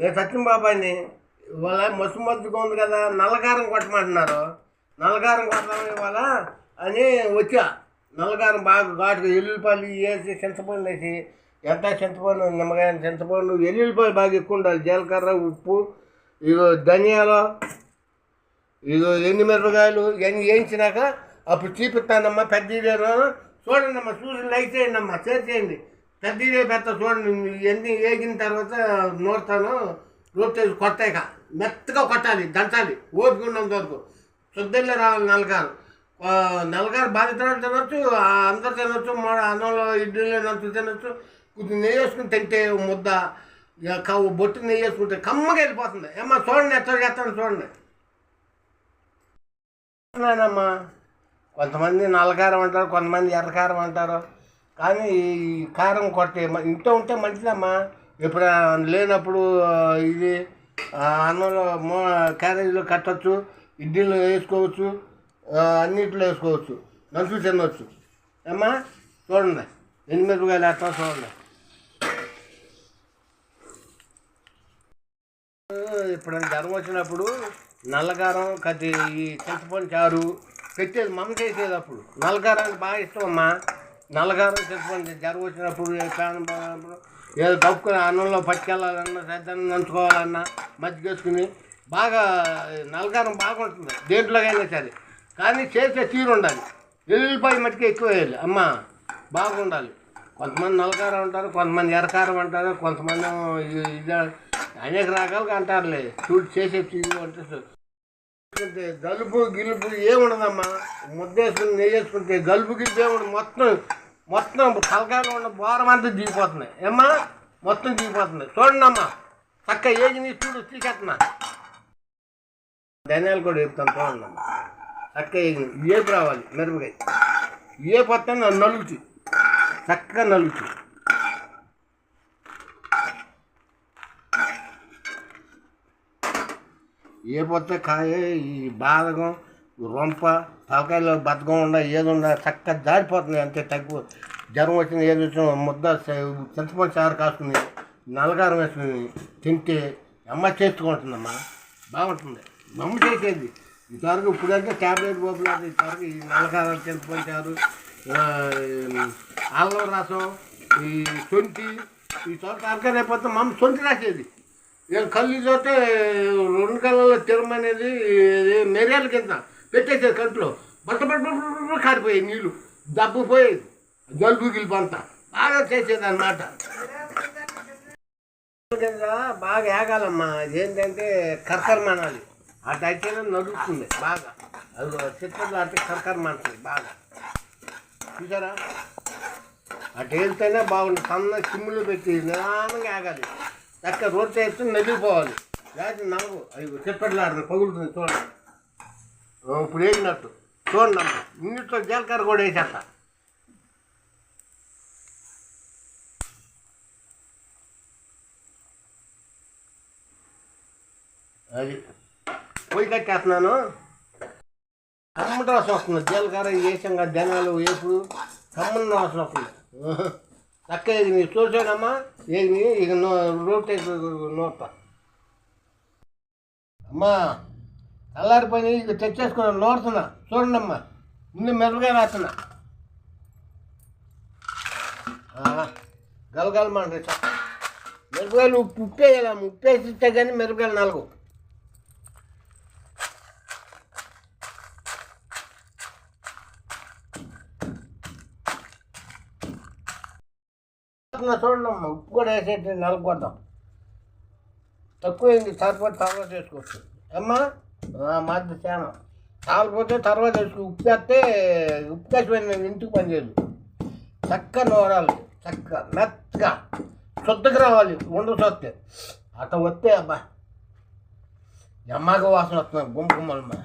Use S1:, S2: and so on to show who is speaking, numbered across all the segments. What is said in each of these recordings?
S1: నేను సత్యం బాబాయ్ని ఇవాళ మసు మద్దుగా ఉంది కదా నల్లగారం కొట్టమంటున్నారు. నల్లగారం కొట్టడం ఇవాళ అని వచ్చా. నల్లగారం బాగా ఘాటుగా ఎల్లుల్లిపాయలు వేసి చింతపండు వేసి ఎంత చింతపండు నిమ్మకాయ చింతపండు ఎల్లుల్లిపాయలు బాగా ఎక్కువ ఉండాలి. జీలకర్ర ఉప్పు ఇగో ధనియాలు ఇగో ఎన్ని మిరపకాయలు ఇవన్నీ వేయించినాక అప్పుడు చూపిస్తానమ్మా పెద్ద చూడండి అమ్మా చూసి లైక్ చేయండి అమ్మా షేర్ చేయండి. పెద్ద ఇదే పెద్ద చూడండి ఇవన్నీ వేగిన తర్వాత నూరుతాను నూరుతేసి కొట్టాక మెత్తగా కొట్టాలి దంచాలి ఓపిక ఉన్నంత వరకు. శుద్ధంగా రావాలి నలగారు. నలగారు నల్లగారు బాధితులు తినొచ్చు అందరు తినొచ్చు అన్నంలో ఇడ్లీలో తినొచ్చు తినొచ్చు. కొంచెం నెయ్యి వేసుకుని తింటే ముద్ద ఇక బొట్టు నెయ్యి వేసుకుంటే కమ్మగా వెళ్ళిపోతుంది. ఏమ్మా చూడండి ఎట్లా చేస్తాను చూడండి. అమ్మా కొంతమంది నల్లకారం అంటారు కొంతమంది ఎర్రకారం అంటారు. కానీ ఈ కారం కొట్టే ఇంట్లో ఉంటే మంచిదమ్మా. ఇప్పుడు లేనప్పుడు ఇది అన్నంలో మో క్యారేజీలో కట్టచ్చు ఇడ్లీలో వేసుకోవచ్చు ఆ, అన్నిట్లో వేసుకోవచ్చు నలుసు తినవచ్చు అమ్మా చూడండి. ఎన్ని మిరపకాయలు చూడండి. ఇప్పుడు జ్వరం వచ్చినప్పుడు నల్లగారం కది ఈ చింతపండు చారు పెట్టేది మమ్మ చేసేది అప్పుడు. నల్లగారానికి బాగా ఇష్టం అమ్మా నల్లగారు చెప్పండి జ్వరం వచ్చినప్పుడు ప్రాణం పోయినప్పుడు ఏదో దప్పుకుని అన్నంలో పట్టుకెళ్ళాలన్నా శ్రద్ధను నంచుకోవాలన్నా మజ్జిగ వేసుకుని బాగా నల్లగారం బాగుంటుంది. దేంట్లోకైనా సరే. కానీ చేసే తీరు ఉండాలి. ఎల్లుల్లిపాయ మట్టుకు ఎక్కువ వేయాలి. అమ్మ బాగుండాలి. కొంతమంది నల్లకారం అంటారు కొంతమంది ఎర్రకారం అంటారు కొంతమంది ఇది- ఇది అనేక రకాలుగా అంటారులే. చూడు చేసే తీరు అంటే సో- గలుపు గిలుపు ఏముండదమ్మా? ముద్ద వేసుకుని నెయ్యి వేసుకుంటే గలుపు గిలుపు ఏముండదు. మొత్తం మొత్తం తలకాయలో ఉన్న భారం అంతా దిగిపోతున్నాయి ఏమ్మా? మొత్తం దిగిపోతుంది. చూడండి అమ్మా చక్క ఏది నీ చూడు తీసేస్తున్నా. ధనియాలు కూడా చెప్తాను చూడండి అమ్మా చక్క ఏది ఏపు రావాలి మిరపకాయ. ఏ పొత్తం నలుగుతు. చక్కగా నలుగుతు. ఏ పొత్త కాయ ఈ బాదకం రొంప తలకాయలో బతకం ఉండ ఏది ఉండ చక్కగా జారిపోతుంది అంతే తగ్గు. జ్వరం వచ్చిన ఏది వచ్చిన ముద్ద చింతపండు చారు కాసుకుని నల్లగారం వేసుకుని తింటే అమ్మ చేసుకుంటుందమ్మా బాగుంటుంది. అమ్మ చేసేది. ఇంతవరకు ఇప్పుడంటే ట్యాబ్లెట్ పోపులేదు ఇంతవరకు ఈ నల్లగారం చింతపండు చారు ఆ, రసం ఈ సొంటి ఈ చోట తరకాయ అయిపోతే మా సొంటి రాసేది. ఇక కళ్ళు చూస్తే రెండు కళ్ళలో తిరమనేది మెరియాల కింద పెట్టేసేది కంట్లో. బట్ట బట్ట కారిపోయాయి నీళ్ళు దబ్బు పోయేది జలుబు గిలుపు అంతా. బాగా చేసేది అన్నమాట కింద బాగా ఏగాలమ్మా. ఏంటంటే కర్కర్మనాలి అటు అయితేనే నడుస్తుంది బాగా. అది చిత్రంలో అంటే కర్కర్మంటుంది బాగా. చూసారా? అటు వెళ్తేనే బాగుంది సన్న సిమ్ములు పెట్టి నిదానంగా ఆగాలి చక్క రోడ్ చేస్తే నలిగిపోవాలి. లేకపోతే నలుగు అవి చెప్పట్లాడు పగులుతుంది చూడండి. ఇప్పుడు వేసినట్టు చూడండి అమ్మ ఇన్నిట్లో జీలకర్ర కూడా వేసేస్తా. అది పొయ్యి కట్టేస్తున్నాను. కమ్మటి వాసన వస్తుంది. జీలకర్ర వేసాం కదా జనాలు వేపుడు కమ్మని వాసన వస్తుంది. చక్క ఇది మీరు చూసాడమ్మా ఏది? ఇక నో రోడ్ నోట అమ్మా తెల్లారిపోయి ఇక తెచ్చేసుకున్నాను నోడుతున్నా చూడండి అమ్మా ముందు మిరపకాయ రాస్తున్నా. గలగలమండి మిరపకాయలు ఉప్పు ఉప్పు వేయాలమ్మ ఉప్పు వేసి ఇస్తే కానీ మిరపకాయలు నలుగు చూడండి ఉప్పు కూడా వేసేసి నలుగుకొద్దాం తక్కువైంది తర్వాత తర్వాత వేసుకోవచ్చు. అమ్మా మాది చాలా. కాకపోతే తర్వాత వేసుకో ఉప్పు వేస్తే ఉప్పు వేసిపోయింది ఇంటికి పనిచేయదు చక్క నోరాలి చక్క మెత్తగా శుద్ధగా రావాలి ఉండు చూస్తే అట్ట వస్తే అబ్బా ఎమ్మగా వాసన వస్తున్నారు గుమ్మ గుమ్మలమ్మా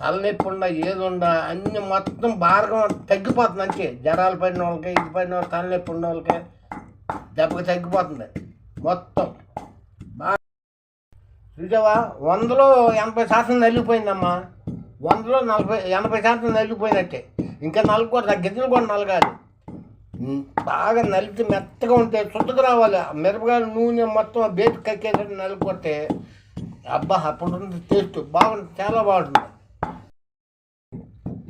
S1: తలనొప్పి ఉండ ఏది ఉండ అన్ని మొత్తం బాగా తగ్గిపోతుంది అంతే. జ్వరాలు పడిన వాళ్ళకి ఇది పడిన వాళ్ళకి తలనొప్పి ఉన్న వాళ్ళకి దెబ్బకి తగ్గిపోతుంది. మొత్తం. బాగా చూసావా? వందలో ఎనభై శాతం నలిగిపోయిందమ్మా. వందలో నలభై ఎనభై శాతం నలిగిపోయినట్టే. ఇంకా నలుగు గిద్దలు కూడా నలగాలి. బాగా నలిపి మెత్తగా ఉంటే శుద్ధగా రావాలి. ఆ నూనె మొత్తం బేటి కక్కేటట్టు నలుపుకొట్టే అబ్బా అప్పుడు టేస్ట్ బాగుంటుంది చాలా బాగుంటుంది.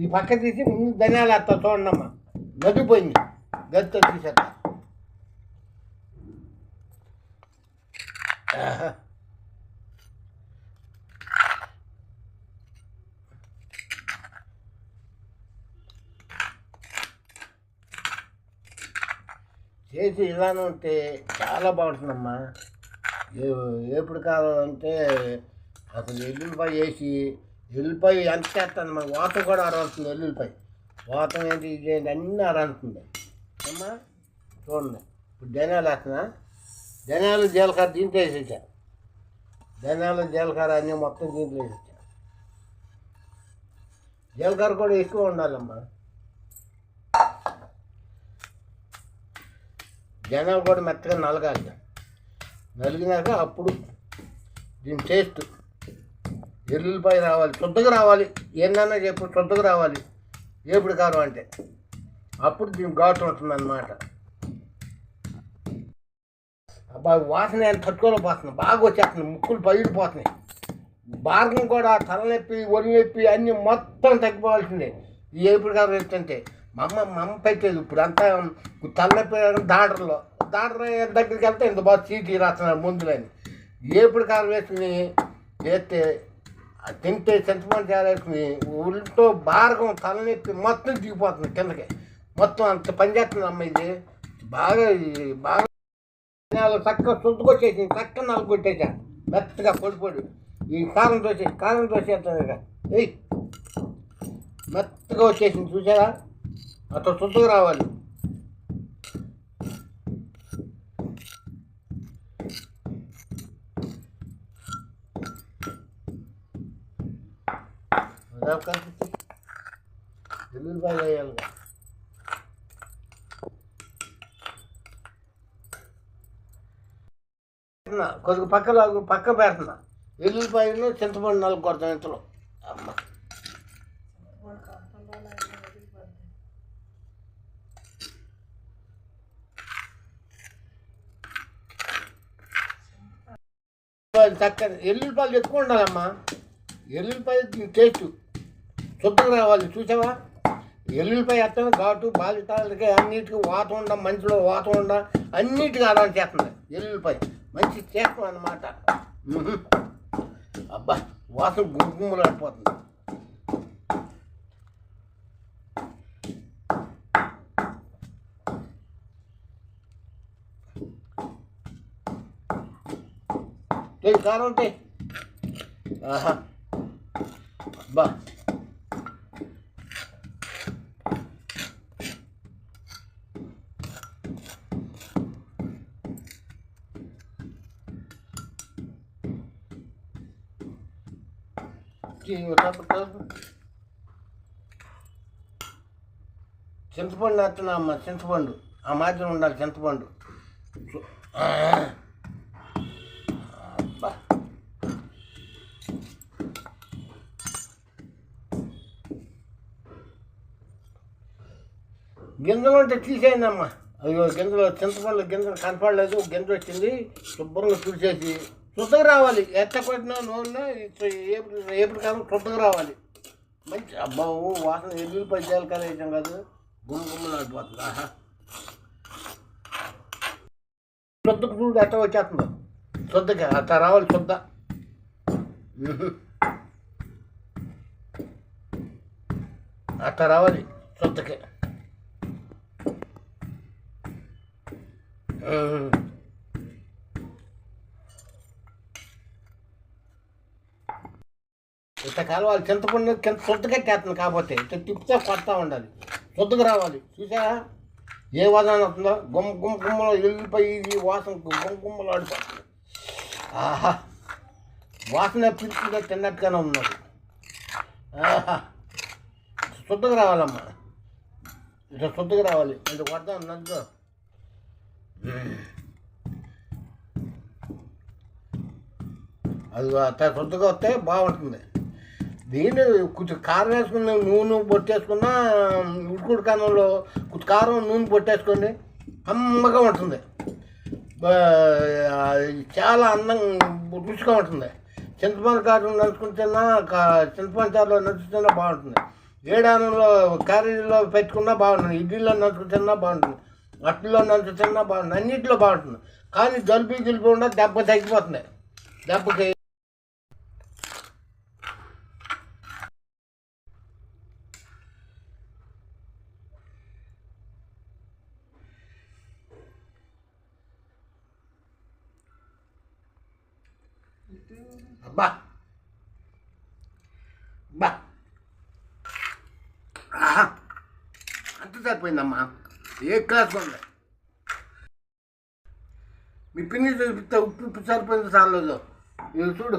S1: ఈ పక్క తీసి ముందు ధనియాలు వేస్తా చూడండి అమ్మా నదిపోయింది గదితో తీసేస్తా చేసి ఇలానే ఉంటే చాలా బాగుంటుందమ్మా. ఎప్పుడు కావాలంటే అంటే అసలు ఎల్లుల్లిపాయ వేసి వెళ్ళిపోయి ఎంత చేస్తాను మన వాతం కూడా అరవుతుంది ఎల్లుల్లిపాయ వాతం ఏంటి ఇది ఏంటి? అన్నీ అరంతుంది అమ్మా చూడండి. ఇప్పుడు ధనియాలు వేస్తున్నా. ధనియాలు జీలకర్ర దీంట్లో వేసేసా. ధనియాలు జీలకర్ర అన్నీ మొత్తం దీంట్లో వేసేసా. జీలకర్ర కూడా ఎక్కువ ఉండాలమ్మా. జనాలు కూడా మెత్తగా నలగాలి. నలిగినాక అప్పుడు దీని టేస్ట్ ఎల్లుల్లిపాయ రావాలి శుద్ధగా రావాలి. ఏందన్నా చెప్పు శుద్ధగా రావాలి. ఏపుడు కారం అంటే? అప్పుడు దీని ఘాటు ఉంటుంది అన్నమాట అబ్బా వాసన ఆయన తట్టుకోలేకపోతుంది బాగా వచ్చేస్తుంది ముక్కులు పగిలిపోతున్నాయి. భార్గం కూడా తలనొప్పి ఒళ్ళు నొప్పి అన్నీ మొత్తం తగ్గిపోవాల్సిందే. ఈ ఏపుడు కారం ఏంటంటే మా అమ్మ మా అమ్మ పెట్టేది ఇప్పుడు అంతా తలనొప్పి దాడర్లో. దాడర దగ్గరికి వెళ్తే ఇంత బాగా చీటీ రాస్తున్నారు ముందులని. ఏపుడు కారం వేసుకుని చేస్తే తింటే చింతపండు చేరేసుకుని ఒళ్ళతో భారకం తలనొప్పి మొత్తం దిగిపోతుంది కిందకి. మొత్తం అంత పనిచేస్తుంది అమ్మ ఇది బాగా బాగా చక్కగా చుట్టుకొచ్చేసి చక్కగా నాలుగు మెత్తగా పొడి పొడి. ఈ కారం దోశ కారం దోశ వేస్తాను ఏయ్! మెత్తగా వచ్చేసింది చూసారా? అట్లా చుట్టుకు రావాలి. ఎల్లుల్లిపాయలు వేయాలి పెడుతున్నా కొద్దిగా పక్కలో పక్క పెడుతున్నా. ఎల్లుల్లిపాయలు చింతపండు నాలుగు కొడతాం ఇంతలో. అమ్మ. ఎల్లుల్లిపాయలు చక్కగా ఎల్లుల్లిపాయలు ఎక్కువ ఉండాలమ్మా. ఎల్లుల్లిపాయ టేస్ట్. శుభ్రంగా వాళ్ళు చూసావా? ఎల్లుల్లిపాయ ఎత్తడం ఘాటు బాలితాలకి అన్నిటికీ వాతం ఉండ మంచిలో వాతం ఉండ అన్నిటికీ అలా చేస్తుంది ఎల్లుల్లిపాయ మంచి చేస్తాం అన్నమాట. అబ్బా వాసన గుమ్ములు ఆడిపోతుంది. ఏ కారం ఉంటే ఆహా. అబ్బా. చింతపండు వేస్తున్నా అమ్మ చింతపండు. ఆ మాత్రం ఉండాలి చింతపండు. అబ్బా. గింజలు ఉంటే తీసేయండి అయ్యో గింజలు చింతపండు గింజలు కనపడలేదు. గింజ వచ్చింది శుభ్రంగా తుడిచేసి శుద్ధంగా రావాలి. ఎట్లా కొట్టినా నూనె ఏపుడు ఏపుడు కాలం శుద్ధంగా రావాలి. మంచి అబ్బావు వాసన ఎల్లుల్లి పద్యాలు కదా వేసాం కాదు. గుమ్మగుమ్మలు ఆడిపోతుంది ఆహా. శుద్ధకు చూడు ఎట్లా వచ్చేస్తుంది. శుద్ధగా అట్లా రావాలి శుద్ధ అట్లా రావాలి శుద్ధకి ఉహు. వాళ్ళు చింతపండు కింద శుద్ధగా చేస్తుంది కాకపోతే తిప్పితే కొడతా ఉండాలి. శుద్ధకు రావాలి. చూసారా ఏ వాదన వస్తుందో? గుమ్మ గుమ్మ గుమ్మలో వెళ్ళిపోయి ఇది వాసన గుమ్మ గుమ్మలో ఆడిపోతుంది. ఆహా! వాసన పిలుచుకుంటే తిన్నట్టుగానే ఉన్నది. ఆహా! శుద్ధగా రావాలమ్మా. ఇట్లా శుద్ధకు రావాలి. ఇది కొడతాం నద్దు అది అట్లా శుద్ధగా వస్తే బాగుంటుంది. దీన్ని కొంచెం కారం వేసుకున్న నూనె పొట్టేసుకున్న ఉడుకుడు కాలంలో కొంచెం కారం నూనె పొట్టేసుకోండి కమ్మగా ఉంటుంది. చాలా అందం రుచిగా ఉంటుంది. చింతపండు కారం నంచుకుంటున్నా చింతపండు చారులో నంచుతున్నా బాగుంటుంది. ఏడానంలో క్యారీలో పెట్టుకున్నా బాగుంటుంది. ఇడ్లీలో నంచుకుతున్నా బాగుంటుంది. అట్లలో నంచుతున్నా బాగుంటుంది. అన్నింటిలో బాగుంటుంది. కానీ జలుబు గిలుపు ఉండ దెబ్బ తగ్గిపోతుంది. దెబ్బకి అబ్బా. అబ్బా. ఆహా. అంత సరిపోయిందమ్మా. ఏ క్లాస్ ఉంది మీ పిన్ని చూపిస్తే ఉప్పు ఉప్పు సరిపోయింది సార్లో ఇది. చూడు.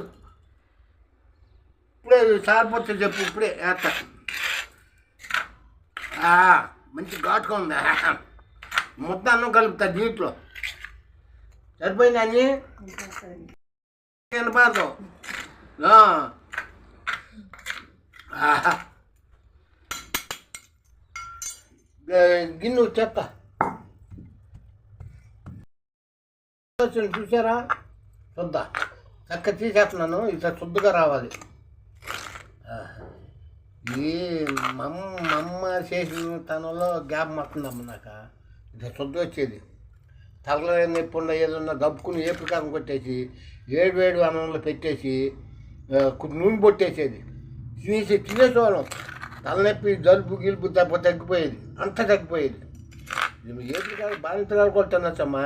S1: ఇప్పుడే సరిపోతే చెప్పు ఇప్పుడే వేస్తా. మంచి ఘాటుగా ఉంది. మొత్తం అన్నం కలుపుతా దీంట్లో. సరిపోయిందని వినపడదు ఆహా. గిన్నె చెత్త. వచ్చింది చూసారా? శుద్ధ. చక్క తీసేస్తున్నాను ఇట్లా శుద్ధగా రావాలి. ఏ ఈ మమ్మ మమ్మ చేసిన తనలో గ్యాప్ మొత్తుందమ్మ నాకు. ఇట్లా శుద్ధ వచ్చేది. తలలో నొప్పి ఉన్న ఏదన్నా గబ్బుకుని ఏ ప్రకారం కొట్టేసి ఏడు వేడు అన్నంలో పెట్టేసి నూనె పొట్టేసేది తీసి తినేసేవాళ్ళం తలనొప్పి జలుబు గిలుపు దెబ్బ తగ్గిపోయేది. అంత తగ్గిపోయేది. ఇది ఏ ప్రకారం బాధితులు కొడుతున్నచ్చమ్మా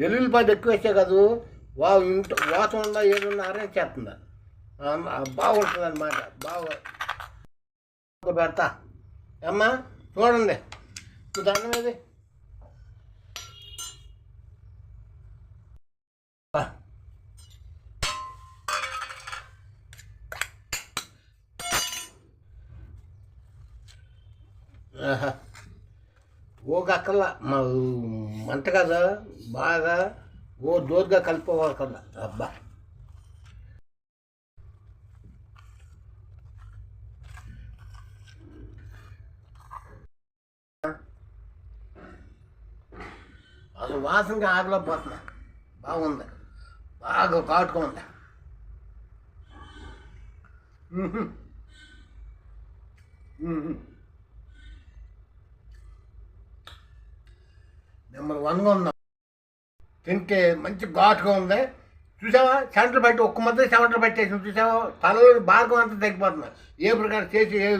S1: వెల్లుల్లిపాయలు ఎక్కువ వేసే కాదు వా ఇంట్లో వాతం ఉందా ఏదున్నా అరేంజ్ చేస్తుందా? బాగుంటుంది అనమాట బాగా. పెడతా. అమ్మా చూడండి. నువ్వు దండం ఆహా. ఓ గక్కల్లా మా మంట కదా బాగా ఓ దోరుగా కలిపోవాలి కదా అబ్బా అసలు వాసనగా ఆగలేకపోతున్నా బాగుంది బాగా కాటుకుందా Mm-hmm. Mm-hmm. నెంబర్ వన్గా ఉందాం? తింటే మంచి ఘాటుగా ఉంది? చూసావా? సెంటర్ పెట్టి ఒక్క మధ్య సెంటర్ పెట్టేసి చూసావా? తలలో భాగం అంతా తగ్గిపోతుంది. ఏ ప్రకారం చేసి ఏ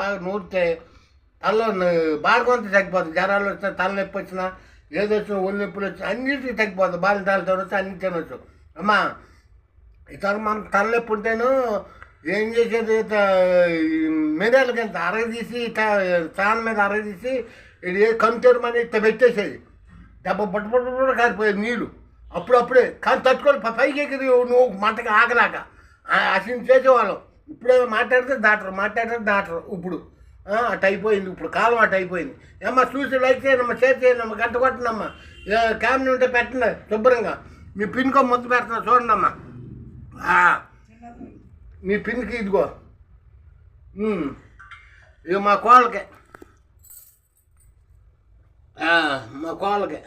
S1: బాగా నూరితే తలలో భాగం అంతా తగ్గిపోతుంది. జ్వరాలు వస్తే తలనొప్పి వచ్చినా ఏదో వచ్చినా ఒళ్ళు నొప్పులు వచ్చినా అన్నిటికీ తగ్గిపోతుంది. బాలి తాలు తినవచ్చు అన్ని తినవచ్చు అమ్మా ఇతర మనం తలనొప్పి ఉంటేను ఏం చేసేది? మిరియాలకి ఎంత అరగదీసి ఇట్లా మీద అరగదీసి ఇది ఏ కంటూరు మని ఇట్లా పెట్టేసేది దెబ్బ బట్ట బట్ట కారిపోయేది నీళ్ళు అప్పుడప్పుడే కానీ తట్టుకొని పైకి ఎక్కింది నువ్వు మంటకి ఆగలాక అసలు చేసేవాళ్ళం. ఇప్పుడే మాట్లాడితే దాటరు మాట్లాడితే దాటరు ఇప్పుడు. అటు అయిపోయింది ఇప్పుడు కాలం అటు అయిపోయింది. ఏమ్మా చూసి లైక్ చేయనమ్మా షేర్ చేయనమ్మా గంట కొట్టనమ్మా. క్యామ్ని ఉంటే పెట్టండి శుభ్రంగా. మీ పిన్కో ముద్దు పెడుతున్నా చూడండి అమ్మా మీ పిన్కి ఇదిగో. ఇక మా కోళ్ళకే. ఆ, మా కోళ్ళకి